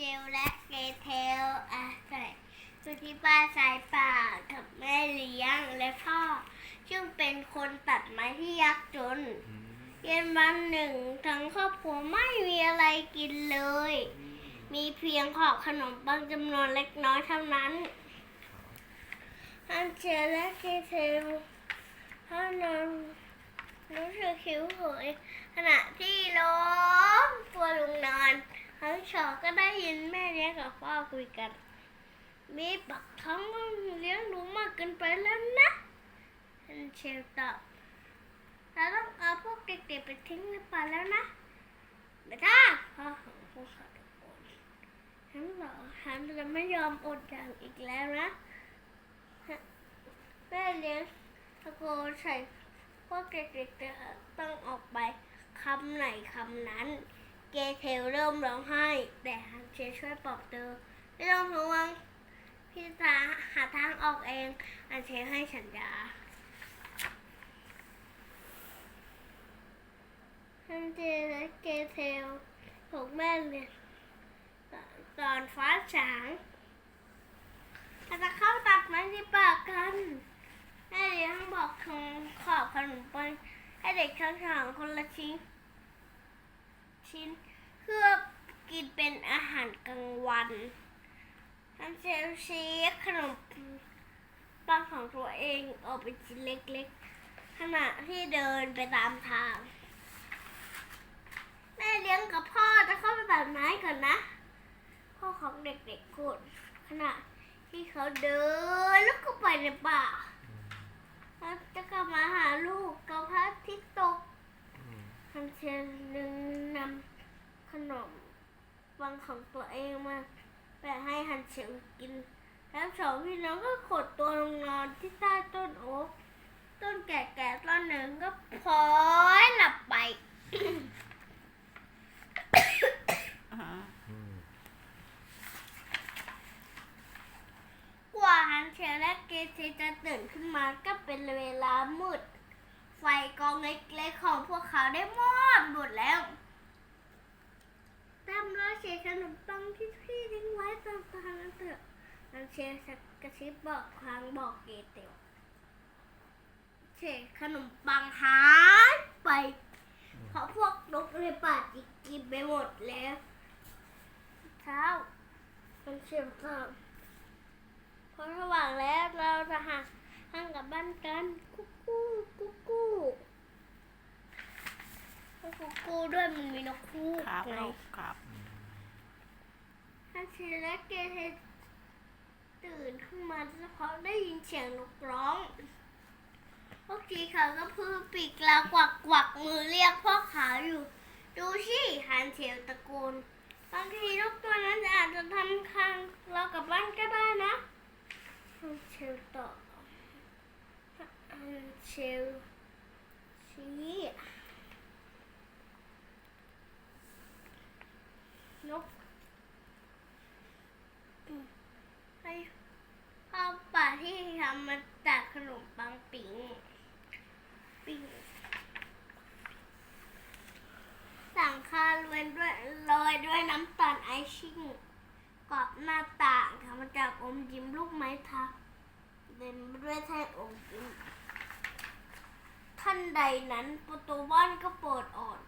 เจลและเกเทลอาศัยสุธิป้าสายป่ากับแม่เลี้ยงและพ่อ ซึ่งเป็นคนตัดไม้ที่ยากจน เย็นวันหนึ่งทั้งครอบครัวไม่มีอะไรกินเลย มีเพียงขอบขนมบางจำนวนเล็กน้อยเท่านั้นฮันเจลและเกเทลพ่อนอนรู้สึกหิวโหยขณะที่ล้มตัวลงนอน ทั้ง สองก็ได้ยินแม่เลี้ยงกับพ่อคุยกัน มีปักท้องเลี้ยงหนูมากเกินไปแล้วนะเชลตอบเราต้องเอาพวกเด็กๆไปทิ้งหรือเปล่าแล้วนะไม่ได้พ่อของพวกเขาตะโกนฉันเหรอฉันจะไม่ยอมอดอย่างอีกแล้วนะแม่เลี้ยงตะโกนใส่พวกเด็กๆต้องออกไปคำไหนคำนั้น กเทลเริ่มร้องไห้ แต่ฮันเชลช่วยปลอบเธอไม่ต้องห่วงพี่จะหาทางออกเองอันเชให้สัญญาฮันเชลและเกเทลถูกแม่เรียตอนฟ้าฉางเราจะเข้าตัดไม้ที่ปากกันแม่เลี้ยงบอกทงขอบขนมปังให้เด็กทั้งสองคนละชิ้น ชิ้น เพื่อกินเป็นอาหารกลางวันทันเซลชีสขนมปังของตัวเองออกเป็นชิ้นเล็กๆ ขณะที่เดินไปตามทาง แม่เลี้ยงกับพ่อจะเข้าไปตัดไม้ก่อนนะ พ่อของเด็กๆพูดขณะที่เขาเดินแล้วก็ไปในป่าแล้วจะกลับมาหาลูกกับพระอาทิตย์ตก ฮันเชนดึงนำขนม ปังของตัวเองมาไปให้ฮันเชลกิน แล้วสองพี่น้องก็ขดตัวลงนอนที่ใต้ต้นโอ๊กต้นแก่ๆต้นหนึ่งก็พลอยหลับไป กว่าฮันเชลและเกเจจะตื่นขึ้นมาก็เป็นเวลามืด ไฟกองเล็กๆของพวกเขาได้มอดหมดแล้ว ศษขนมปังที่พี่ทิ้งไว้ตามทางนั้นเถอะนันเชลกระซิบบอกครั้งบอกเกเตลเศษขนมปังหายไป เพราะพวกนกในป่าจิกกินไปหมดแล้วเช้านันเชลก็พอสว่างแล้วเราจะหาทางกลับบ้านกันกุ๊กกู้กุ๊กกู้กุ๊กกู้ด้วยมันมีนกคู่ครับไงครับ ถ้าเชลและเกเทตื่นขึ้นมาแล้วเขาได้ยินเสียงนกร้องพวกทีเขาก็พือปีกลากวักกวักมือเรียกพ่อขาอยู่ ดูสิฮันเชลตะโกนบางทีนกตัวนั้นอาจจะทำคังเรากลับบ้านก็ได้นะฮันเชลตอบอันเชลชี้นกให้ข้าวป่า ทำมาจากขนมปังปิ้งปิ้งสั่งคาลวยด้วยโรยด้วยน้ำตาลไอชิ่งกรอบหน้าต่างทำมาจากอมยิ้มลูกไม้ทักเต็มด้วยแท่งองค์ยิ้มท่านใดนั้นประตูบ้านก็เปิดอ่อน